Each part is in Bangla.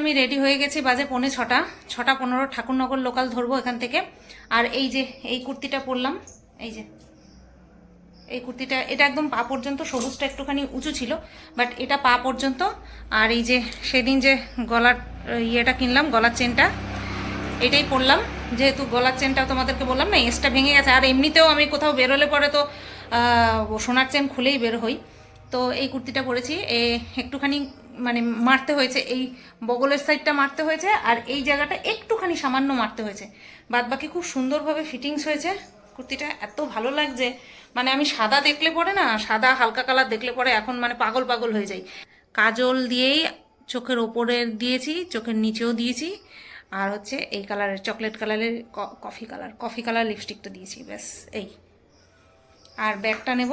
আমি রেডি হয়ে গেছি বাজে পৌনে ছটা। ছটা পনেরো ঠাকুরনগর লোকাল ধরবো এখান থেকে। আর এই যে, এই কুর্তিটা পরলাম, এই যে, এই কুর্তিটা, এটা একদম পা পর্যন্ত, সবুজটা একটুখানি উঁচু ছিল বাট এটা পা পর্যন্ত। আর এই যে, সেদিন যে গলার ইয়েটা কিনলাম, গলার চেনটা, এটাই পরলাম। যেহেতু গলার চেনটা তোমাদেরকে বললাম না, এসটা ভেঙে গেছে। আর এমনিতেও আমি কোথাও বেরোলে পরে তো সোনার চেন খুলেই বের হই। তো এই কুর্তিটা পরেছি। এ, একটুখানি মানে মারতে হয়েছে, এই বগলের সাইডটা মারতে হয়েছে আর এই জায়গাটা একটুখানি সামান্য মারতে হয়েছে। বাদ বাকি খুব সুন্দরভাবে ফিটিংস হয়েছে। কুর্তিটা এত ভালো লাগছে মানে আমি সাদা দেখলে পরে না, সাদা হালকা কালার দেখলে পরে এখন মানে পাগল পাগল হয়ে যাই। কাজল দিয়েই চোখের ওপরে দিয়েছি, চোখের নিচেও দিয়েছি। আর হচ্ছে এই কালারের চকলেট কালারের কফি কালার কফি কালার লিপস্টিকটা দিয়েছি, ব্যাস, এই। আর ব্যাগটা নেব।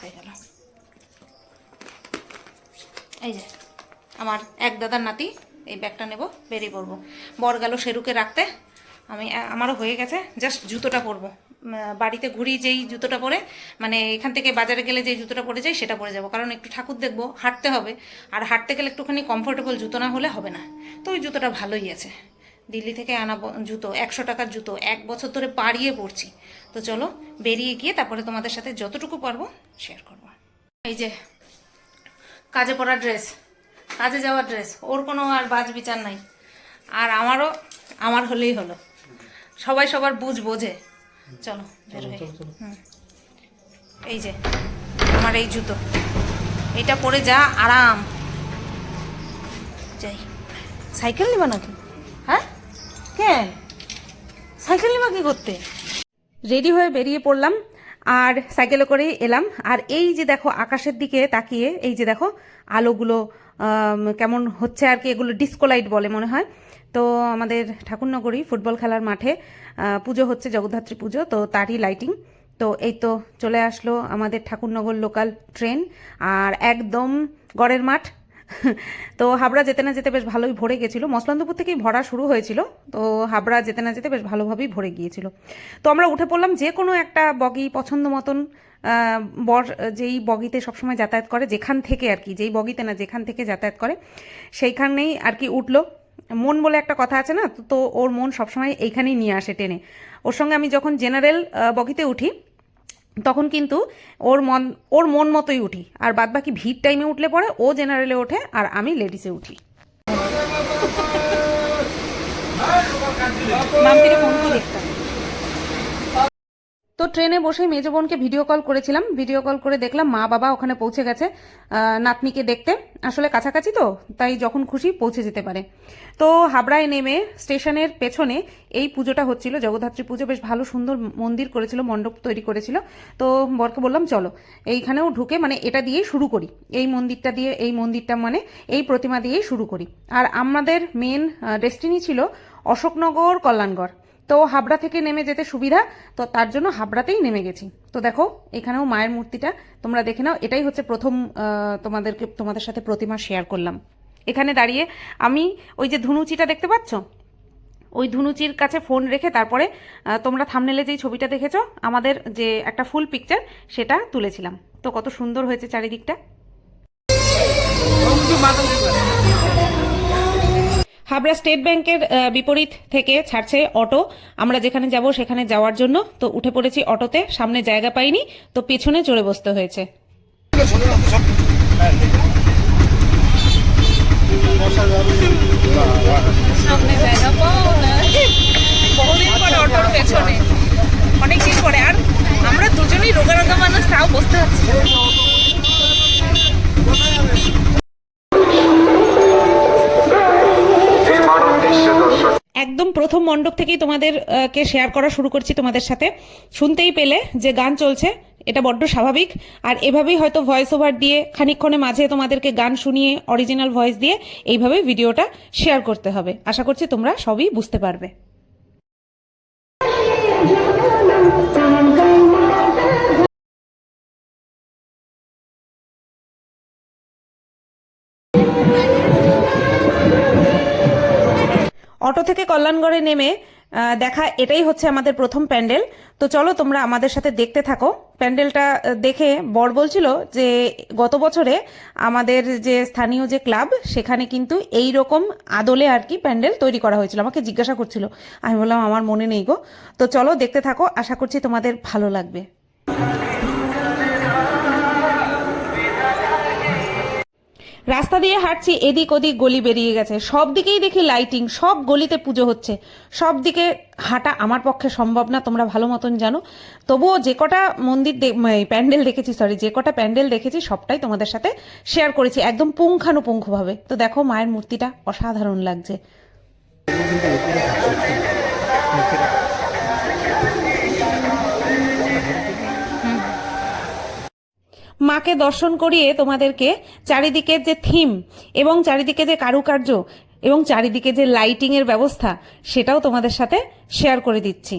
হয়ে গেল এই যে। আমার এক দাদার নাতি, এই ব্যাগটা নেব, বেরিয়ে পড়ব। বর গেল সেরুকে রাখতে। আমি আমারও হয়ে গেছে, জাস্ট জুতোটা পরবো। বাড়িতে ঘুরি যেই জুতোটা পরে মানে এখান থেকে বাজারে গেলে যেই জুতোটা পরে যাই, সেটা পরে যাব। কারণ একটু ঠাকুর দেখব, হাঁটতে হবে। আর হাঁটতে গেলে একটুখানি কমফোর্টেবল জুতো না হলে হবে না। তো ওই জুতোটা ভালোই আছে। দিল্লি থেকে আনা জুতো, একশো টাকার জুতো, এক বছর ধরে পাড়িয়ে পড়ছি তো চলো, বেরিয়ে গিয়ে তারপরে তোমাদের সাথে যতটুকু পারব শেয়ার করব। এই যে, কাজে পরা ড্রেস কাজে যাওয়ার ড্রেস ওর কোনো আর বাজ বিচার নাই। আর আমারও আমার হলেই হলো। সবাই সবার বুঝ বোঝে। চলো বের হই এই যে আমার এই জুতো। এটা পরে যা আরাম। যাই। সাইকেল নিবা নাকি? হ্যাঁ? কেন? সাইকেল নিবা কি করতে? রেডি হয়ে বেরিয়ে পড়লাম। আর সাইকেলে করেই এলাম। আর এই যে দেখো আকাশের দিকে তাকিয়ে, এই যে দেখো আলোগুলো কেমন হচ্ছে আর কি এগুলো ডিসকো লাইট বলে মনে হয়। তো আমাদের ঠাকুরনগরী ফুটবল খেলার মাঠে পুজো হচ্ছে জগদ্ধাত্রী পুজো, তো তারই লাইটিং তো এই তো চলে আসলো আমাদের ঠাকুরনগর লোকাল ট্রেন আর একদম গড়ের মাঠ। তো হাবড়া যেতে না যেতে বেশ ভালোই ভরে গেছিল। মসলন্দপুর থেকেই ভরা শুরু হয়েছিল, তো হাবড়া যেতে না যেতে বেশ ভালোভাবেই ভরে গিয়েছিল। তো আমরা উঠে পড়লাম যে কোনো একটা বগি পছন্দ মতন বর, যেই বগিতে সবসময় যাতায়াত করে, যেখান থেকে আর কি, যেই বগিতে না, যেখান থেকে যাতায়াত করে, সেইখানেই আর কি উঠল। মন বলে একটা কথা আছে না, তো- ওর মন সবসময় এইখানেই নিয়ে আসে টেনে। ওর সঙ্গে আমি যখন জেনারেল বগিতে উঠি তখন কিন্তু ওর মন ওর মন মতোই উঠি। আর বাদ বাকি ভিড় টাইমে উঠলে পরে ও জেনারেলে ওঠে আর আমি লেডিসে উঠি। মাম্পিরে ফোন করে দেখতাম। তো ট্রেনে বসে মেজো বোনকে ভিডিও কল করেছিলাম। ভিডিও কল করে দেখলাম মা বাবা ওখানে পৌঁছে গেছে নাতনিকে দেখতে। আসলে কাছাকাছি তো, তাই যখন খুশি পৌঁছে যেতে পারে। তো হাবড়ায় নেমে স্টেশনের পেছনে এই পুজোটা হচ্ছিল, জগদ্ধাত্রী পুজো বেশ ভালো সুন্দর মন্দির করেছিল, মণ্ডপ তৈরি করেছিল। তো বরকে বললাম, চলো। এইখানেও ঢুকে মানে এটা দিয়েই শুরু করি। এই মন্দিরটা দিয়ে, এই মন্দিরটা মানে এই প্রতিমা দিয়েই শুরু করি। আর আমাদের মেন ডেস্টিনি ছিল অশোকনগর, কল্যাণগড়। তো হাবড়া থেকে নেমে যেতে সুবিধা, তো তার জন্য হাবড়াতেই নেমে গেছি। তো দেখো, এখানেও মায়ের মূর্তিটা, তোমরা দেখে নাও, এটাই হচ্ছে প্রথম তোমাদেরকে, তোমাদের সাথে প্রতিমা শেয়ার করলাম। এখানে দাঁড়িয়ে আমি ওই যে ধুনুচিটা দেখতে পাচ্ছ? ওই ধুনুচির কাছে ফোন রেখে তারপরে তোমরা থামনেলে যেই ছবিটা দেখেছ, আমাদের যে একটা ফুল পিকচার সেটা তুলেছিলাম। তো কত সুন্দর হয়েছে চারিদিকটা। হাবড়া স্টেট ব্যাংকের বিপরীত থেকে ছাড়ছে অটো। আমরা যেখানে যাব সেখানে যাওয়ার জন্য। তো উঠে পড়েছি অটোতে, সামনে জায়গা পাইনি, তো পেছনে চড়ে বসতে হয়েছে। পরে অটোর পেছনে। আর আমরা দুজনেই হচ্ছে। একদম প্রথম মণ্ডপ থেকেই তোমাদের কে শেয়ার করা শুরু করছি তোমাদের সাথে। শুনতেই পেলে যে গান চলছে, এটা বড্ড স্বাভাবিক। আর এভাবেই হয়তো ভয়েস ওভার দিয়ে খানিকক্ষণে মাঝে তোমাদেরকে গান শুনিয়ে অরিজিনাল ভয়েস দিয়ে, এইভাবে ভিডিওটা শেয়ার করতে হবে। আশা করছি তোমরা সবই বুঝতে পারবে। অটো থেকে কল্যাণগড়ে নেমে দেখা এটাই হচ্ছে আমাদের প্রথম প্যান্ডেল। তো চলো তোমরা আমাদের সাথে দেখতে থাকো। প্যান্ডেলটা দেখে বর বলছিল যে গত বছরে আমাদের যে স্থানীয় যে ক্লাব, সেখানে কিন্তু এই রকম আদলে আর কি প্যান্ডেল তৈরি করা হয়েছিল। আমাকে জিজ্ঞাসা করছিল। আমি বললাম, আমার মনে নেই গো। তো চলো দেখতে থাকো। আশা করছি তোমাদের ভালো লাগবে। রাস্তা দিয়ে হাঁটছি, এদিক ওদিক গলি বেরিয়ে গেছে। সব দিকেই দেখি লাইটিং সব গলিতে পুজো হচ্ছে। সব দিকে হাঁটা আমার পক্ষে সম্ভব না, তোমরা ভালো মতন জানো। তবুও যে কটা মন্দির প্যান্ডেল দেখেছি সরি যে কটা প্যান্ডেল দেখেছি, সবটাই তোমাদের সাথে শেয়ার করেছি, একদম পুঙ্খানুপুঙ্খভাবে। তো দেখো মায়ের মূর্তিটা অসাধারণ লাগছে। মাকে দর্শন করিয়ে তোমাদেরকে চারিদিকের যে থিম এবং চারিদিকে যে কারুকার্য এবং চারিদিকে যে লাইটিংয়ের ব্যবস্থা, সেটাও তোমাদের সাথে শেয়ার করে দিচ্ছি।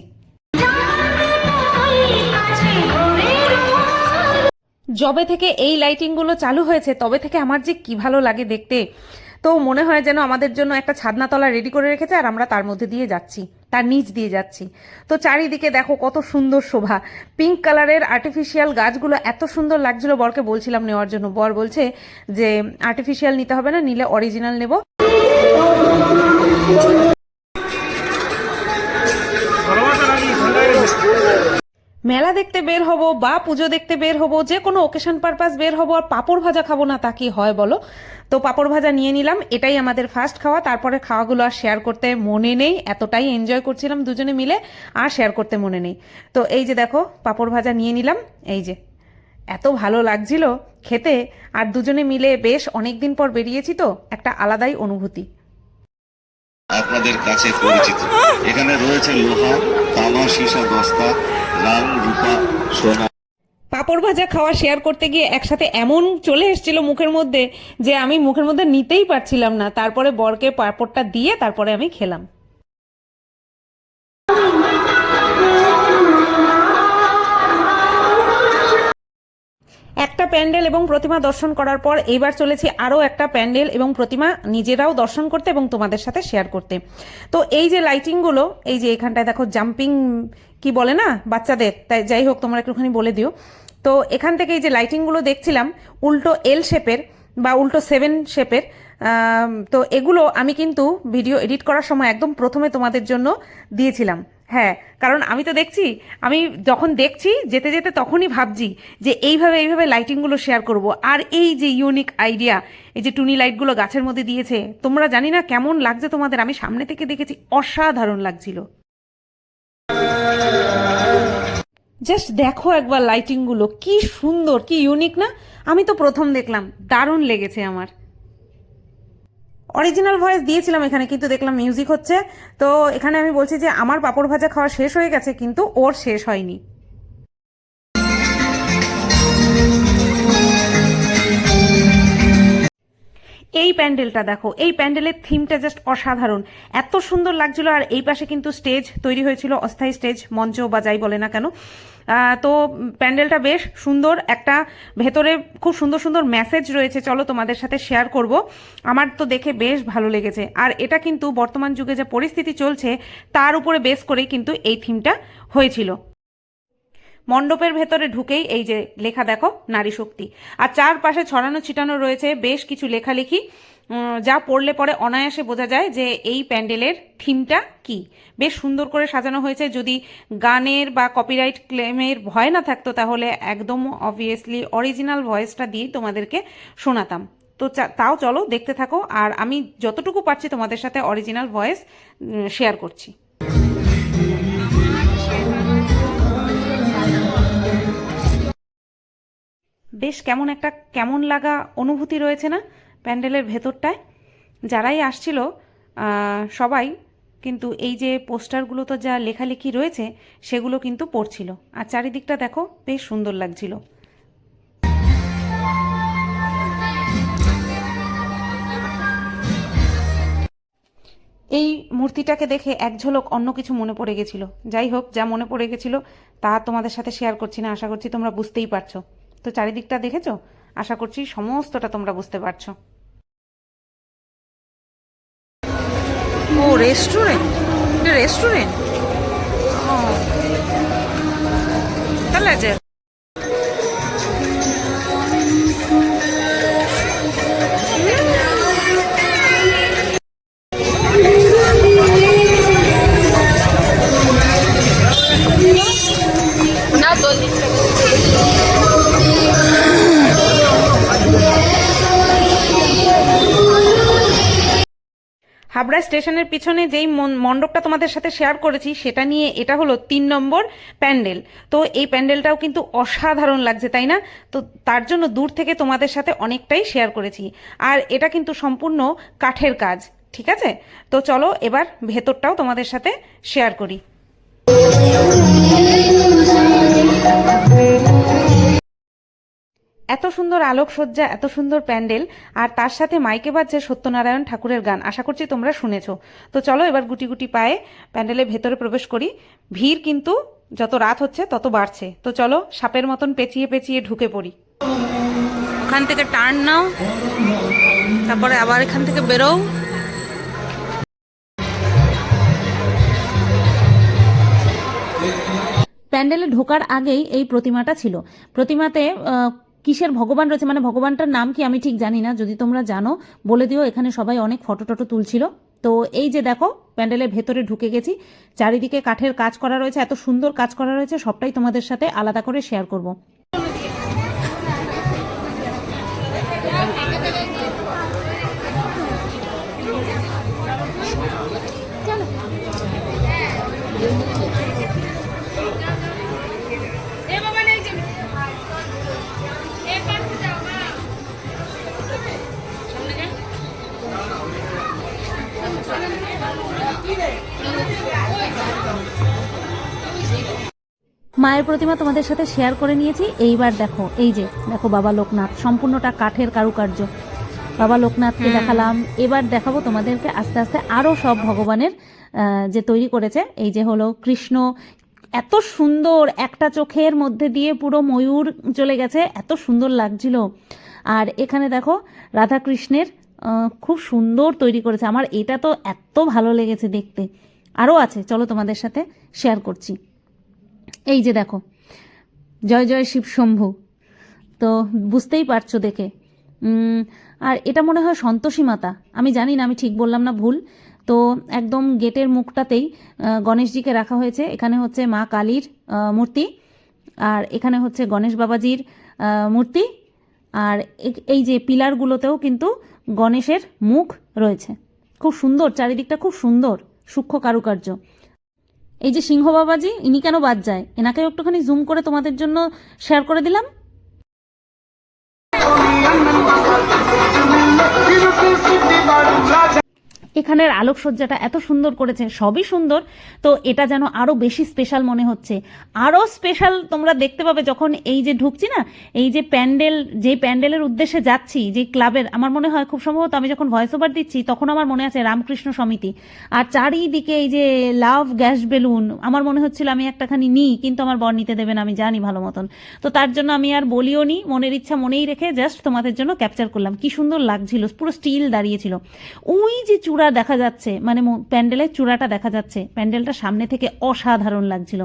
যবে থেকে এই লাইটিংগুলো চালু হয়েছে, তবে থেকে আমার যে কি ভালো লাগে দেখতে তো মনে হয় যেন আমাদের জন্য একটা ছাদনাতলা রেডি করে রেখেছে আর আমরা তার মধ্যে দিয়ে যাচ্ছি, তার নিচ দিয়ে যাচ্ছি। তো চারিদিকে দেখো কত সুন্দর শোভা। পিঙ্ক কালারের আর্টিফিশিয়াল গাছগুলো এত সুন্দর লাগছিল, বরকে বলছিলাম নেওয়ার জন্য। বর বলছে যে আর্টিফিশিয়াল নিতে হবে না, নিলে অরিজিনাল নেব। মেলা দেখতে বের হব বা পুজো দেখতে বের হব, যে কোনো ওকেশন পারপাস বের হব আর পাপড় ভাজা খাব না তা কি হয় বলো? তো পাপড় ভাজা নিয়ে নিলাম, এটাই আমাদের ফার্স্ট খাওয়া। তারপরে খাওয়াগুলো আর শেয়ার করতে মনে নেই, এতটাই এনজয় করছিলাম দুজনে মিলে, আর শেয়ার করতে মনে নেই। তো এই যে দেখো, পাপড় ভাজা নিয়ে নিলাম, এই যে। এত ভালো লাগছিল খেতে, আর দুজনে মিলে বেশ অনেক দিন পর বেরিয়েছি তো, একটা আলাদাই অনুভূতি। আপনাদের কাছে পরিচিত। এখানে রয়েছে লোহা তামা সীসা দস্তা রূপা, সোনা। পাঁপড় ভাজা খাওয়া শেয়ার করতে গিয়ে একসাথে এমন চলে এসেছিল মুখের মধ্যে যে আমি মুখের মধ্যে নিতেই পারছিলাম না। তারপরে বরকে পাঁপড়টা দিয়ে তারপরে আমি খেলাম। একটা প্যান্ডেল এবং প্রতিমা দর্শন করার পর এইবার চলেছি আরও একটা প্যান্ডেল এবং প্রতিমা নিজেরাও দর্শন করতে এবং তোমাদের সাথে শেয়ার করতে। তো এই যে লাইটিংগুলো, এই যে এখানটায় দেখো জাম্পিং কি বলে না, বাচ্চাদের, তাই যাই হোক তোমরা একটুখানি বলে দিও। তো এখান থেকে এই যে লাইটিংগুলো দেখছিলাম, উল্টো এল শেপের বা উল্টো সেভেন শেপের তো এগুলো আমি কিন্তু ভিডিও এডিট করার সময় একদম প্রথমে তোমাদের জন্য দিয়েছিলাম। হ্যাঁ কারণ আমি তো দেখছি, আমি যখন দেখছি, যেতে যেতে তখনই ভাবছি যে এইভাবে এইভাবে লাইটিংগুলো শেয়ার করব। আর এই যে ইউনিক আইডিয়া এই যে টুনি লাইটগুলো গাছের মধ্যে দিয়েছে, তোমরা জানি না কেমন লাগছে তোমাদের। আমি সামনে থেকে দেখেছি, অসাধারণ লাগছিল। জাস্ট দেখো একবার লাইটিংগুলো কি সুন্দর, কি ইউনিক না? আমি তো প্রথম দেখলাম, দারুণ লেগেছে আমার। অরিজিনাল ভয়েস দিয়েছিলাম এখানে, কিন্তু দেখলাম মিউজিক হচ্ছে। তো এখানে আমি বলছি যে, আমার পাপড় ভাজা খাওয়া শেষ হয়ে গেছে, কিন্তু ওর শেষ হয়নি। এই প্যান্ডেলটা দেখো, এই প্যান্ডেলের থিমটা জাস্ট অসাধারণ। এত সুন্দর লাগছিল, আর এই পাশে কিন্তু স্টেজ তৈরি হয়েছিল, অস্থায়ী স্টেজ মঞ্চ বা যাই বলে না কেন। তো প্যান্ডেলটা বেশ সুন্দর একটা ভেতরে খুব সুন্দর সুন্দর মেসেজ রয়েছে। চলো তোমাদের সাথে শেয়ার করব। আমার তো দেখে বেশ ভালো লেগেছে। আর এটা কিন্তু বর্তমান যুগে যে পরিস্থিতি চলছে, তার উপরে বেস করেই কিন্তু এই থিমটা হয়েছিল। মণ্ডপের ভেতরে ঢুকেই এই যে লেখা দেখো, নারী শক্তি। আর চারপাশে ছড়ানো ছিটানো রয়েছে, বেশ কিছু লেখালেখি। যা পড়লে পরে অনায়াসে বোঝা যায় যে এই প্যান্ডেলের থিমটা কি। বেশ সুন্দর করে সাজানো হয়েছে। যদি গানের বা কপিরাইট ক্লেমের ভয় না থাকতো, তাহলে একদম অবভিয়াসলি অরিজিনাল ভয়েসটা দিয়েই তোমাদেরকে শোনাতাম। তো তাও চলো দেখতে থাকো, আর আমি যতটুকু পারছি তোমাদের সাথে অরিজিনাল ভয়েস শেয়ার করছি। বেশ কেমন একটা, কেমন লাগা অনুভূতি রয়েছে না? প্যান্ডেলের ভেতরটায় যারাই আসছিল সবাই কিন্তু এই যে পোস্টারগুলো তো যা লেখালেখি রয়েছে, সেগুলো কিন্তু পড়ছিল। আর চারিদিকটা দেখো, বেশ সুন্দর লাগছিল। এই মূর্তিটাকে দেখে এক ঝলক অন্য কিছু মনে পড়ে গেছিল। যাই হোক, যা মনে পড়ে গেছিল, তা তোমাদের সাথে শেয়ার করছি না, আশা করছি তোমরা বুঝতেই পারছ। তো চারিদিকটা দেখেছ? আশা করছি সমস্তটা তোমরা বুঝতে পারছ। রেস্টুরেন্ট এটা রেস্টুরেন্ট তাহলে হাবড়া স্টেশনের পিছনে যেই মণ্ডপটা তোমাদের সাথে শেয়ার করেছি, সেটা নিয়ে এটা হলো তিন নম্বর প্যান্ডেল। তো এই প্যান্ডেলটাও কিন্তু অসাধারণ লাগছে, তাই না? তো তার জন্য দূর থেকে তোমাদের সাথে অনেকটাই শেয়ার করেছি। আর এটা কিন্তু সম্পূর্ণ কাঠের কাজ, ঠিক আছে? তো চলো এবার ভেতরটাও তোমাদের সাথে শেয়ার করি। এত সুন্দর আলোকসজ্জা এত সুন্দর প্যান্ডেল আর তার সাথে মাইকে বাজছে সত্যনারায়ণ ঠাকুরের গান। আশা করছি তোমরা শুনেছো। তো চলো এবার গুটি গুটি পায়ে প্যান্ডেলের ভেতরে প্রবেশ করি। ভিড় কিন্তু যত রাত হচ্ছে তত বাড়ছে। তো চলো সাপের মতন পেঁচিয়ে পেঁচিয়ে ঢুকে পড়ি। ওখান থেকে টার্ন নাও তারপরে আবার এখান থেকে বেরোও। প্যান্ডেলে ঢোকার আগেই এই প্রতিমাটা ছিল। প্রতিমাতে কিসের ভগবান রয়েছে? মানে ভগবানটার নাম কি আমি ঠিক জানি না, যদি তোমরা জানো, বলে দিও, এখানে সবাই অনেক ফটো টটো তুলছিল। তো এই যে দেখো, প্যান্ডেলের ভেতরে ঢুকে গেছি। চারিদিকে কাঠের কাজ করা রয়েছে, এত সুন্দর কাজ করা রয়েছে, সবটাই তোমাদের সাথে আলাদা করে শেয়ার করব। মায়ের প্রতিমা তোমাদের সাথে শেয়ার করে নিয়েছি। এইবার দেখো এই যে দেখো বাবা লোকনাথ সম্পূর্ণটা কাঠের কারুকার্য। বাবা লোকনাথকে দেখালাম। এবার দেখাবো তোমাদেরকে আস্তে আস্তে আরও সব ভগবানের যে তৈরি করেছে। এই যে হলো কৃষ্ণ এত সুন্দর একটা চোখের মধ্যে দিয়ে পুরো ময়ূর চলে গেছে এত সুন্দর লাগছিল। আর এখানে দেখো রাধা কৃষ্ণের খুব সুন্দর তৈরি করেছে। আমার এটা তো এত ভালো লেগেছে দেখতে। আরও আছে চলো তোমাদের সাথে শেয়ার করছি। এই যে দেখো, জয় জয় শিব শম্ভু। তো বুঝতেই পারছ দেখে। আর এটা মনে হয় সন্তোষী মাতা। আমি জানি না, আমি ঠিক বললাম না, ভুল। তো একদম গেটের মুখটাতেই গণেশজিকে রাখা হয়েছে। এখানে হচ্ছে মা কালীর মূর্তি। আর এখানে হচ্ছে গণেশ বাবাজির মূর্তি। আর এই যে পিলারগুলোতেও কিন্তু গণেশের মুখ রয়েছে। খুব সুন্দর, চারিদিকটা খুব সুন্দর, সূক্ষ্ম কারুকার্য। এই যে সিংহ বাবাজি ইনি কেন বাদ যায় এনাকে একটুখানি জুম করে তোমাদের জন্য শেয়ার করে দিলাম এখানের আলোকসজ্জাটা এত সুন্দর করেছে, সবই সুন্দর। তো এটা যেন আরও বেশি স্পেশাল মনে হচ্ছে। আরও স্পেশাল তোমরা দেখতে পাবে যখন এই যে ঢুকছি না, এই যে প্যান্ডেল, যে প্যান্ডেলের উদ্দেশ্যে যাচ্ছি, যে ক্লাবের, আমার মনে হয় খুব সম্ভবত আমি যখন ভয়েস ওভার দিচ্ছি, তখন আমার মনে আছে রামকৃষ্ণ সমিতি। আর চারিদিকে এই যে লাভ গ্যাস বেলুন আমার মনে হচ্ছিল আমি একটাখানি নিই, কিন্তু আমার বর নিতে দেবে না, আমি জানি ভালো মতন। তো তার জন্য আমি আর বলিও নি, মনের ইচ্ছা মনেই রেখে জাস্ট তোমাদের জন্য ক্যাপচার করলাম। কি সুন্দর লাগছিল, পুরো স্টিল দাঁড়িয়েছিল ওই যে চূড়া দেখা যাচ্ছে মানে প্যান্ডেলের চূড়াটা দেখা যাচ্ছে। প্যান্ডেলটা সামনে থেকে অসাধারণ লাগছিল।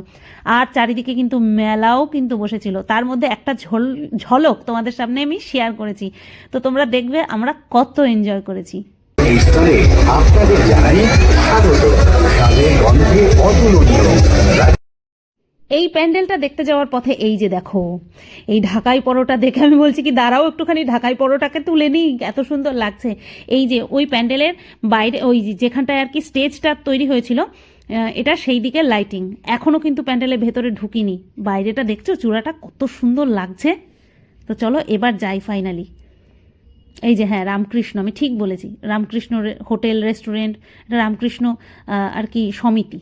আর চারিদিকে কিন্তু মেলাও কিন্তু বসেছিল। তার মধ্যে একটা ঝল ঝলক তোমাদের সামনে আমি শেয়ার করেছি। তো তোমরা দেখবে আমরা কত এনজয় করেছি। আপনাদের জানাই স্বাগত। এই প্যান্ডেলটা দেখতে যাওয়ার পথে এই যে দেখো, এই ঢাকাই পরোটা দেখে আমি বলছি কি, দাঁড়াও একটুখানি, ঢাকাই পরোটাকে তুলে নিই, এত সুন্দর লাগছে। এই যে ওই প্যান্ডেলের বাইরে, ওই যেখানটায় আর কি স্টেজটা তৈরি হয়েছিল এটা সেই দিকে লাইটিং এখনও কিন্তু প্যান্ডেলের ভেতরে ঢুকিনি। বাইরেটা দেখছ, চূড়াটা কত সুন্দর লাগছে। তো চলো এবার যাই ফাইনালি এই যে হ্যাঁ রামকৃষ্ণ, আমি ঠিক বলেছি, রামকৃষ্ণ হোটেল রেস্টুরেন্ট রামকৃষ্ণ আর কি সমিতি।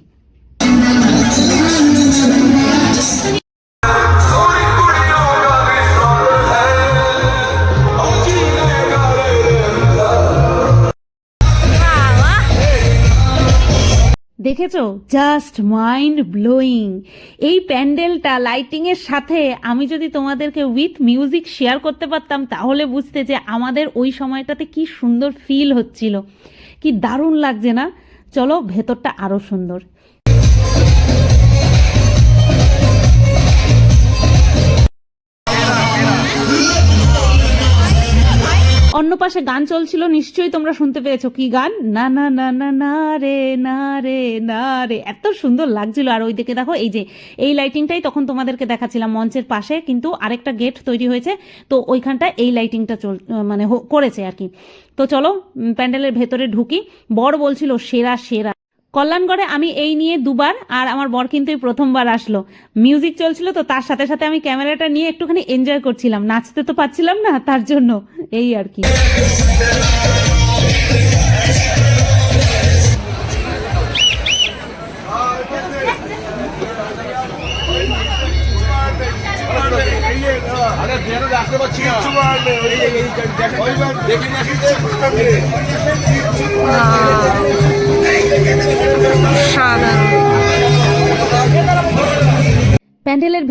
দেখেছ? জাস্ট মাইন্ড ব্লোয়িং এই প্যান্ডেলটা লাইটিংয়ের সাথে আমি যদি তোমাদেরকে উইথ মিউজিক শেয়ার করতে পারতাম, তাহলে বুঝতে যে আমাদের ওই সময়টাতে কি সুন্দর ফিল হচ্ছিল। কি দারুণ লাগছে না? চলো, ভেতরটা আরও সুন্দর। পাশে গান চলছিল, নিশ্চয়ই তোমরা শুনতে পেয়েছ। কি গান? না না না না না রে না রে না রে। এত সুন্দর লাগছিল। আর ওইদিকে দেখো, এই যে, এই লাইটিংটাই তখন তোমাদেরকে দেখাচ্ছিলাম মঞ্চের পাশে, কিন্তু আরেকটা গেট তৈরি হয়েছে। তো ওইখানটা এই লাইটিংটা চল মানে করেছে আর কি। তো চলো প্যান্ডেলের ভেতরে ঢুকি। বর বলছিল, সেরা সেরা। কল্যাণগড়ে আমি এই নিয়ে দুবার আর আমার বর কিন্তু এই প্রথমবার আসলো। মিউজিক চলছিল তো তার সাথে সাথে আমি ক্যামেরাটা নিয়ে একটুখানি এনজয় করছিলাম। নাচতে তো পাচ্ছিলাম না, তার জন্য এই আর কি।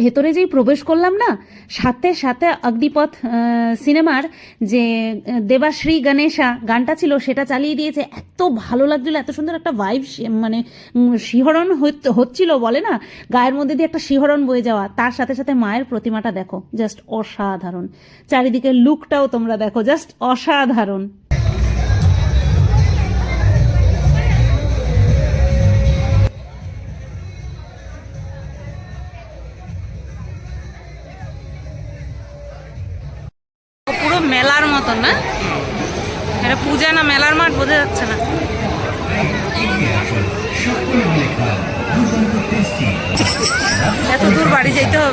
ভেতরে যেই প্রবেশ করলাম না, সাথে সাথে অগ্নিপথ সিনেমার যে দেবাশ্রী গণেশা গানটা ছিল সেটা চালিয়ে দিয়েছে। এত ভালো লাগছিল, এত সুন্দর একটা ভাইব মানে শিহরণ হচ্ছিল বলে না, গায়ের মধ্যে দিয়ে একটা শিহরণ বয়ে যাওয়া। তার সাথে সাথে মায়ের প্রতিমাটা দেখো জাস্ট অসাধারণ। চারিদিকে লুকটাও তোমরা দেখো জাস্ট অসাধারণ।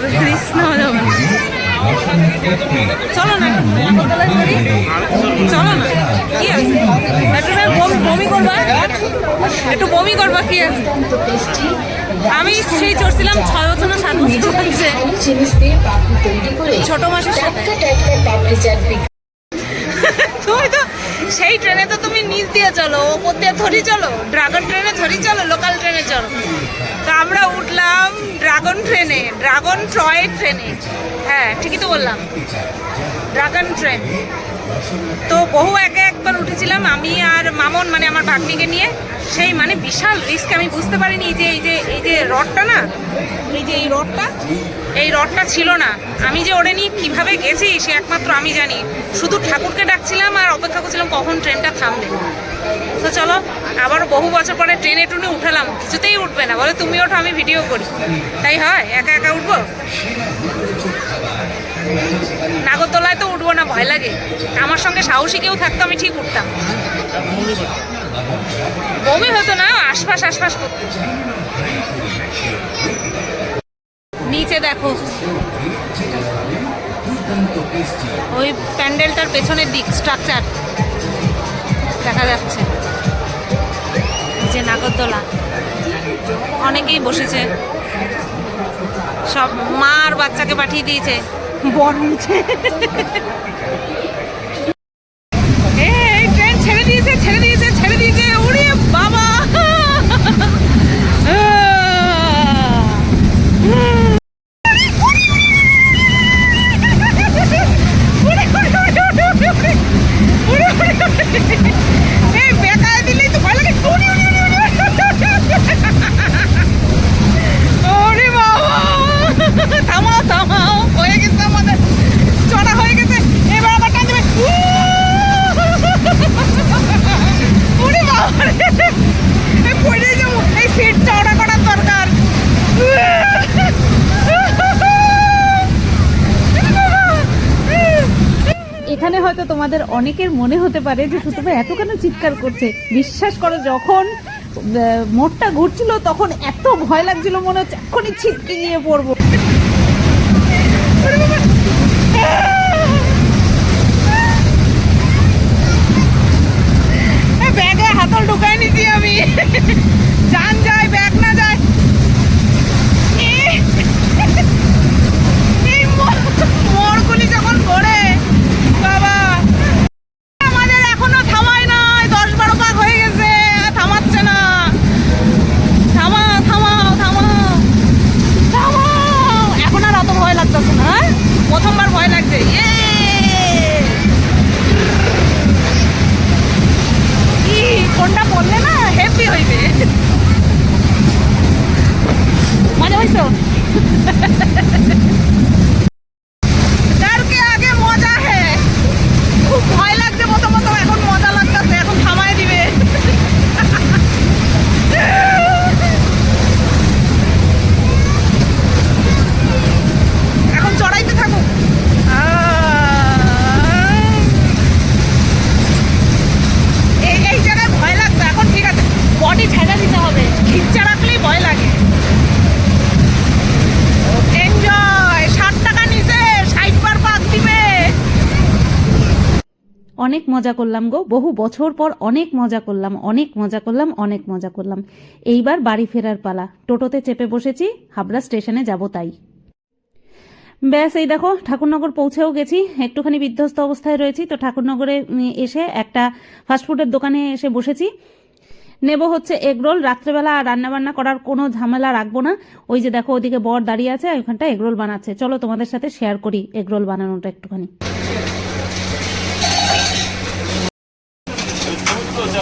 হবে নেওয়া যাবে। চলো না? চলো না। কি আছে? একটু বমি- করবা? একটু বমি করবা। কি আছে? আমি সেই চড়ছিলাম ছয় বছর না সাত বছর। হচ্ছে করে ছোট মাসের তুমি তো সেই ট্রেনে তো তুমি নিচ দিয়ে চলো, ওপর দিয়ে ধরি চলো, ড্রাগন ট্রেনে ধরি চলো, লোকাল ট্রেনে চলো। তো আমরা উঠলাম ড্রাগন ট্রেনে, ড্রাগন ট্রয় ট্রেনে। হ্যাঁ ঠিকই তো বললাম। Dragon train. তো বহু আগে একবার উঠেছিলাম আমি আর মামন মানে আমার ভাগ্নিকে নিয়ে। সেই মানে বিশাল রিস্ক আমি বুঝতে পারিনি যে এই যে এই যে রডটা না, এই যে এই রডটা এই রডটা ছিল না। আমি যে ওরে নিয়ে কীভাবে গেছি, সে একমাত্র আমি জানি। শুধু ঠাকুরকে ডাকছিলাম আর অপেক্ষা করছিলাম কখন ট্রেনটা থামবে। তো চলো আবার বহু বছর পরে ট্রেনে টুনে উঠালাম। কিছুতেই উঠবে না। বলে, তুমি ওঠো, আমি ভিডিও করি। তাই হয়? একা একা উঠবো? নাগরতলায় তো উঠবো না, ভয় লাগে। আমার সঙ্গে সাহসী কেউ থাকতো, আমি ঠিক উঠতাম। বমি হতো না, আশপাশ আশপাশ করতো। নিচে দেখো। ওই প্যান্ডেলটার পেছনের দিক স্ট্রাকচার দেখা যাচ্ছে। যে নাগরদোলা। অনেকেই বসেছে। সব মা আর বাচ্চাকে পাঠিয়ে দিয়েছে। বর তোমাদের অনেকের মনে হতে পারে যে সুতপা এত কেন চিৎকার করছে? বিশ্বাস করো, যখন মোড়টা ঘুরছিল, তখন এত ভয় লাগছিল, মনে হচ্ছে এক্ষুনি ছিটকে গিয়ে পড়ব। মজা করলাম গো। বহু বছর পর অনেক মজা করলাম, অনেক মজা করলাম, অনেক মজা করলাম। এইবার বাড়ি ফেরার পালা। টোটোতে চেপে বসেছি, হাবড়া স্টেশনে যাব তাই। ব্যাস, এই দেখো, ঠাকুরনগর পৌঁছেও গেছি। একটুখানি বিধ্বস্ত অবস্থায় রয়েছি, তো ঠাকুরনগরে এসে একটা ফাস্টফুডের দোকানে এসে বসেছি। নেব হচ্ছে এগরোল রাত্রেবেলা আর রান্নাবান্না করার কোনো ঝামেলা রাখব না। ওই যে দেখো, ওদিকে বর দাঁড়িয়ে আছে, ওইখানটা এগরোল বানাচ্ছে। চলো তোমাদের সাথে শেয়ার করি এগরোল বানানোটা একটুখানি।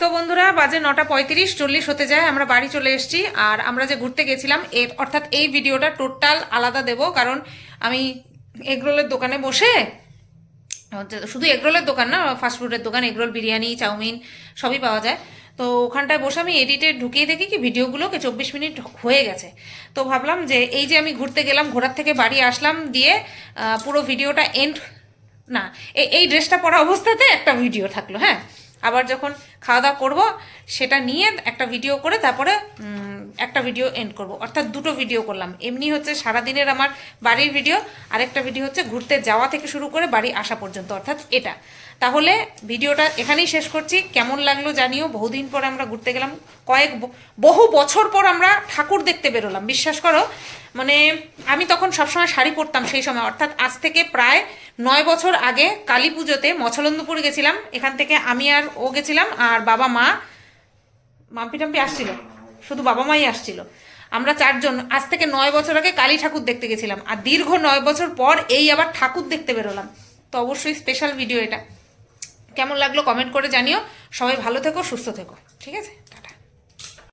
তো বন্ধুরা, বাজে নটা পঁয়ত্রিশ, চল্লিশ হতে যায়, আমরা বাড়ি চলে এসেছি। আর আমরা যে ঘুরতে গেছিলাম এর অর্থাৎ এই ভিডিওটা টোটাল আলাদা দেব, কারণ আমি এগরোলের দোকানে বসে, শুধু এগরোলের দোকান না ফাস্টফুডের দোকান, এগরোল বিরিয়ানি, চাউমিন সবই পাওয়া যায়। তো ওখানটায় বসে আমি এডিটে ঢুকিয়ে দেখি কি ভিডিওগুলোকে চব্বিশ মিনিট হয়ে গেছে। তো ভাবলাম যে এই যে আমি ঘুরতে গেলাম, ঘোরার থেকে বাড়ি আসলাম দিয়ে পুরো ভিডিওটা এন্ড না এই ড্রেসটা পরা অবস্থাতে একটা ভিডিও থাকল হ্যাঁ। আবার যখন খাওয়া দাওয়া করব, সেটা নিয়ে একটা ভিডিও করে তারপরে একটা ভিডিও এন্ড করব। অর্থাৎ দুটো ভিডিও করলাম। এমনি হচ্ছে সারাদিনের আমার বাড়ির ভিডিও আরেকটা ভিডিও হচ্ছে ঘুরতে যাওয়া থেকে শুরু করে বাড়ি আসা পর্যন্ত, অর্থাৎ এটা। তাহলে ভিডিওটা এখানেই শেষ করছি। কেমন লাগল জানিও। বহুদিন পরে আমরা ঘুরতে গেলাম। কয়েক বহু বছর পর আমরা ঠাকুর দেখতে বেরোলাম। বিশ্বাস করো মানে আমি তখন সবসময় শাড়ি পরতাম সেই সময়। অর্থাৎ আজ থেকে প্রায় নয় বছর আগে কালী পুজোতে মছলন্দপুর গেছিলাম। এখান থেকে আমি আর ও গেছিলাম আর বাবা মা মাম্পি টাম্পি আসছিল। শুধু বাবা মাই আসছিল। আমরা চারজন, আজ থেকে নয় বছর আগে কালী ঠাকুর দেখতে গেছিলাম। আর দীর্ঘ নয় বছর পর এই আবার ঠাকুর দেখতে বেরোলাম। তো অবশ্যই স্পেশাল ভিডিও এটা। কেমন লাগল কমেন্ট করে জানিও। সবাই ভালো থেকো, সুস্থ থেকো। ঠিক আছে?